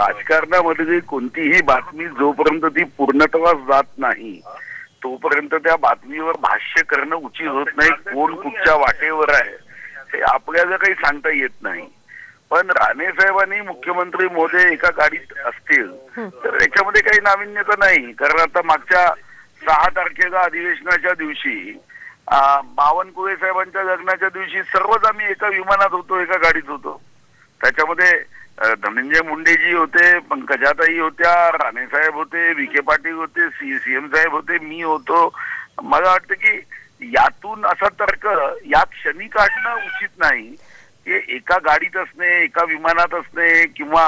राजकारणामध्ये कोणतीही बातमी जोपर्यंत ती पूर्णत्वास जात नाही तोपर्यंत त्या बातमीवर भाष्य करणं उचित होत नाही कोण कुठच्या वाटेवर आहे हे आपल्याला काही सांगता येत नाही. पण राणे साहेबांनी मुख्यमंत्री मोदी एका गाडीत असतील तर याच्यामध्ये काही नाविन्यता नाही. कारण आता मागच्या सहा तारखेला अधिवेशनाच्या दिवशी बावनकुळे साहेबांच्या लग्नाच्या दिवशी सर्वच आम्ही एका विमानात होतो एका गाडीत होतो. त्याच्यामध्ये धनंजय मुंडेजी होते पंकजाताई होत्या राणे साहेब होते विखे पाटील होते सी सीएम साहेब होते मी होतो. मला वाटतं की यातून असा तर्क या क्षणी काढणं उचित नाही की एका गाडीत असणे एका विमानात असणे किंवा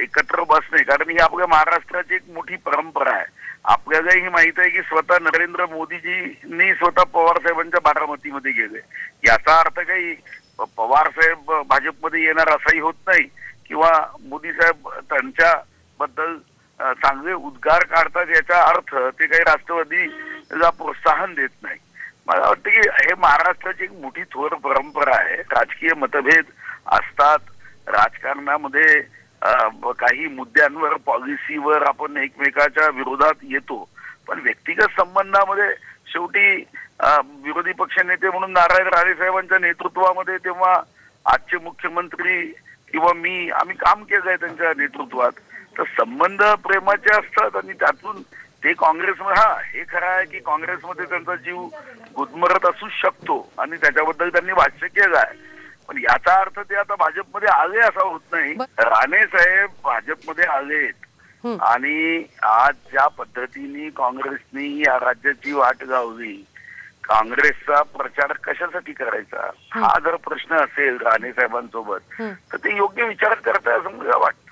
एकत्र बसणे. कारण ही आपल्या महाराष्ट्राची एक मोठी परंपरा आहे. आपल्यालाही माहीत आहे की स्वतः नरेंद्र मोदीजींनी स्वतः पवार साहेबांच्या बारामतीमध्ये गेले. याचा अर्थ काही पवार साहेब भाजपमध्ये येणार असाही होत नाही. किंवा मोदी साहेब त्यांच्या बद्दल चांगले उद्गार काढतात याचा अर्थ ते काही राष्ट्रवादीला प्रोत्साहन देत नाही. मला वाटतं की हे महाराष्ट्राची एक मोठी थोर परंपरा आहे. राजकीय मतभेद असतात. राजकारणामध्ये काही मुद्द्यांवर पॉलिसीवर आपण एकमेकाच्या विरोधात येतो. पण व्यक्तिगत संबंधामध्ये शेवटी विरोधी पक्ष नेते म्हणून नारायण राणे साहेबांच्या नेतृत्वामध्ये तेव्हा आजचे मुख्यमंत्री किंवा मी आम्ही काम केलंय त्यांच्या नेतृत्वात. तर संबंध प्रेमाचे असतात आणि त्यातून ते काँग्रेसमध्ये हा हे खरं आहे की काँग्रेसमध्ये त्यांचा जीव गुदमरत असू शकतो आणि त्याच्याबद्दल त्यांनी भाष्य केलं आहे. पण याचा अर्थ ते आता भाजपमध्ये आले असा होत नाही. राणे साहेब भाजपमध्ये आलेत आणि आज ज्या पद्धतीने काँग्रेसनी या राज्याची वाट गावली काँग्रेसचा प्रचार कशासाठी करायचा? हा. जर प्रश्न असेल राणे साहेबांसोबत तर ते योग्य विचार करताय असं मला वाटतं.